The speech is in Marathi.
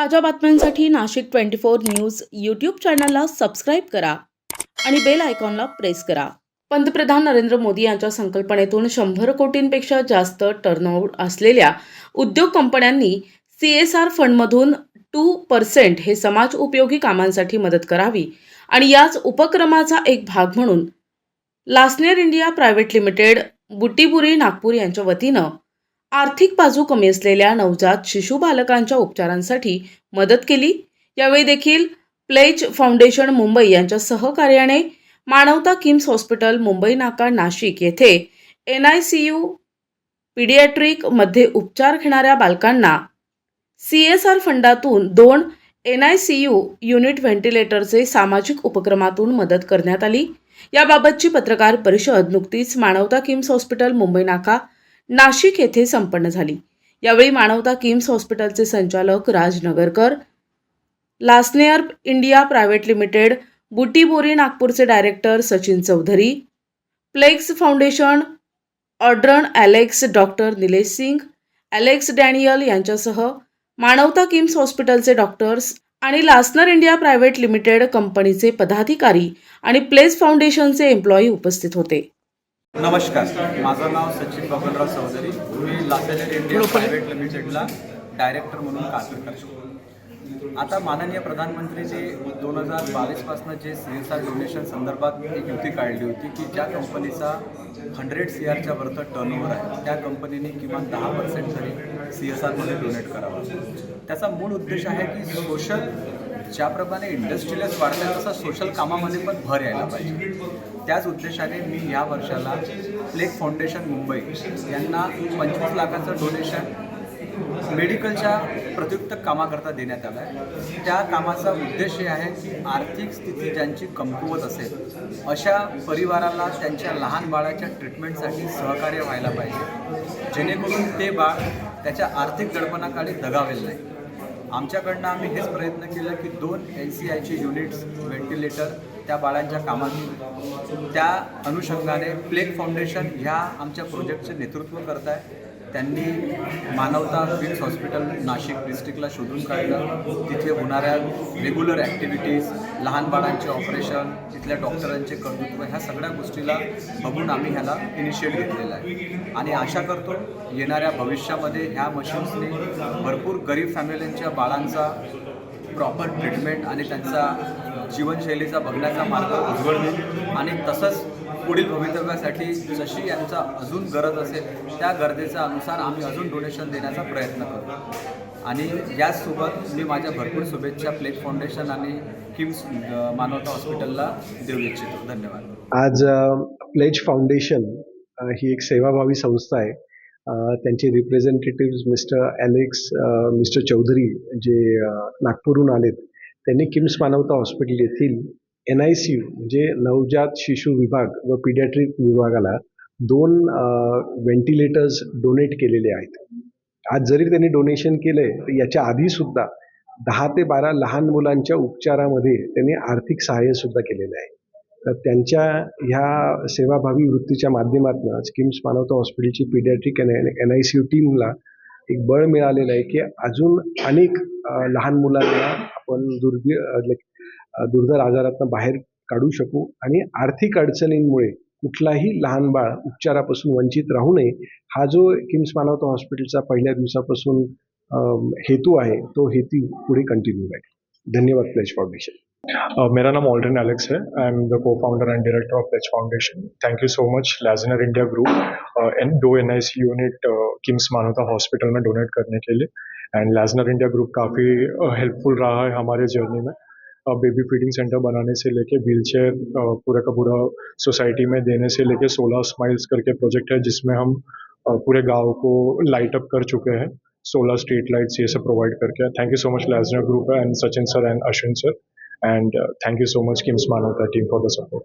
ताज्या बातम्यांसाठी Nashik twenty four news YouTube चॅनलला सबस्क्राईब करा आणि बेल आयकॉनला प्रेस करा. पंतप्रधान नरेंद्र मोदी यांच्या संकल्पनेतून शंभर कोटींपेक्षा जास्त टर्नओव्हर असलेल्या उद्योग कंपन्यांनी सी एस आर फंडमधून टू पर्सेंट हे समाज उपयोगी कामांसाठी मदत करावी आणि याच उपक्रमाचा एक भाग म्हणून Lasner India private limited Butibori Nagpur यांच्या वतीनं आर्थिक बाजू कमी असलेल्या नवजात शिशु बालकांच्या उपचारांसाठी मदत केली. यावेळी देखील प्लेज फाउंडेशन मुंबई यांच्या सहकार्याने मानवता किम्स हॉस्पिटल मुंबई नाका नाशिक येथे एन आय सी यू पिडियाट्रिकमध्ये उपचार घेणाऱ्या बालकांना सी एस आर फंडातून दोन N I C U unit व्हेंटिलेटरचे सामाजिक उपक्रमातून मदत करण्यात आली. याबाबतची पत्रकार परिषद नुकतीच मानवता किम्स हॉस्पिटल मुंबई नाका नाशिक येथे संपन्न झाली. यावेळी मानवता किम्स हॉस्पिटलचे संचालक Raj Nagarkar Lasner India private limited Butibori नागपूरचे director Sachin Chaudhari plex foundation Aldrin Alex doctor Nilesh Singh Alex Daniel यांच्यासह मानवता किम्स हॉस्पिटलचे डॉक्टर्स आणि लासनर इंडिया प्रायव्हेट लिमिटेड कंपनीचे पदाधिकारी आणि प्लेस फाउंडेशनचे एम्प्लॉई उपस्थित होते. नमस्कार. माझं नाव सचिन बबनराव चौधरी. मी लासेलेर इंडिया प्रायव्हेट लिमिटेडला डायरेक्टर म्हणून काम करतो. आता माननीय प्रधानमंत्रीचे दोन हजार बावीसपासून जे सी एस आर डोनेशन संदर्भात एक युती काढली होती की ज्या कंपनीचा हंड्रेड सी आरच्या वरचं टर्नओव्हर आहे त्या कंपनीने किमान दहा पर्सेंट तरी सी एस आरमध्ये डोनेट करावं. त्याचा मूळ उद्देश आहे की सोशल ज्याप्रमाणे इंडस्ट्रियलिस्ट वाढतात तसा सोशल कामामध्ये पण भर यायला पाहिजे. त्याच उद्देशाने मी या वर्षाला प्लेक फाउंडेशन मुंबई यांना पंचवीस लाखाचं डोनेशन मेडिकलच्या प्रत्युक्त कामाकरता देण्यात आलं आहे त्या कामाचा उद्देश हे आहे की आर्थिक स्थिती ज्यांची कमकुवत असेल अशा परिवाराला त्यांच्या लहान बाळाच्या ट्रीटमेंटसाठी सहकार्य व्हायला पाहिजे. जेणेकरून ते बाळ त्याच्या आर्थिक दडपणाखाली दगावेल नाही. आमच्याकडनं आम्ही हेच प्रयत्न केला की दोन एन सी आयचे युनिट्स व्हेंटिलेटर त्या बाळांच्या कामात त्या अनुषंगाने प्लेग फाउंडेशन ह्या आमच्या प्रोजेक्टचे नेतृत्व करत आहे त्यांनी मानवता फिट्स हॉस्पिटल नाशिक डिस्ट्रिक्टला शोधून काढलं. तिथे होणाऱ्या रेग्युलर ॲक्टिव्हिटीज लहान बाळांचे ऑपरेशन तिथल्या डॉक्टरांचे कर्तृत्व ह्या सगळ्या गोष्टीला बघून आम्ही ह्याला इनिशिएट घेतलेला आहे. आणि आशा करतो येणाऱ्या भविष्यामध्ये ह्या मशीन्सने भरपूर गरीब फॅमिलींच्या बाळांचा प्रॉपर ट्रीटमेंट आणि त्यांचा जीवनशैलीचा बघण्याचा मार्ग उज्ज्वल होईल आणि तसंच पुढील भवितव्यासाठी जशी यांचा अजून गरज असेल त्या गरजेच्या अनुसार आम्ही अजून डोनेशन देण्याचा प्रयत्न करतो. आणि याचसोबत मी माझ्या भरपूर शुभेच्छा प्लेट फाउंडेशन आणि किम्स मानवता हॉस्पिटलला देऊ इच्छितो. धन्यवाद. आज प्लेज फाउंडेशन ही एक सेवाभावी संस्था आहे. त्यांचे representative mister Alex mister Chaudhari जे नागपूरहून आलेत त्यांनी किम्स मानवता हॉस्पिटल येथील एन आय सी यू म्हणजे नवजात शिशु विभाग व पिडियाट्रिक विभागाला दोन व्हेंटिलेटर्स डोनेट केलेले आहेत. आज जरी त्यांनी डोनेशन केलं आहे तर याच्या आधीसुद्धा दहा ते बारा लहान मुलांच्या उपचारामध्ये त्यांनी आर्थिक सहाय्यसुद्धा केलेलं आहे. तर त्यांच्या ह्या सेवाभावी वृत्तीच्या माध्यमातून किम्स मानवता हॉस्पिटलची paediatric N I C U टीमला एक बळ मिळालेलं आहे की अजून अनेक लहान मुलांना आपण दुर्बी दुर्धर आजारातनं बाहेर काढू शकू आणि आर्थिक अडचणींमुळे कुठलाही लहान बाळ उपचारापासून वंचित राहू नये हा जो किम्स मानवता हॉस्पिटलचा पहिल्या दिवसापासून हेतू आहे तो हेतू पुढे कंटिन्यू राहील. धन्यवाद प्लेज फाउंडेशन. Uh, मेरा नाम ऑल्ड्रिन एलेक्स है. I am the co founder and director of पेच foundation thank you so much Lasner India group and though N I C unit KIMS Manavata hospital में डोनेट करने के लिए. एंड लैजनर इंडिया ग्रुप काफ़ी हेल्पफुल uh, रहा है हमारे जर्नी में. बेबी फीडिंग सेंटर बनाने से लेके व्हील चेयर पूरा का पूरा सोसाइटी में देने से लेके सोलह स्माइल्स करके प्रोजेक्ट है जिसमें हम uh, पूरे गाँव को लाइट अप कर चुके हैं. सोलह स्ट्रीट लाइट्स ये सब प्रोवाइड करके. Thank you so much Lasner group and Sachin sir and Ashwin sir and uh, thank you so much Kims Manavata team for the support.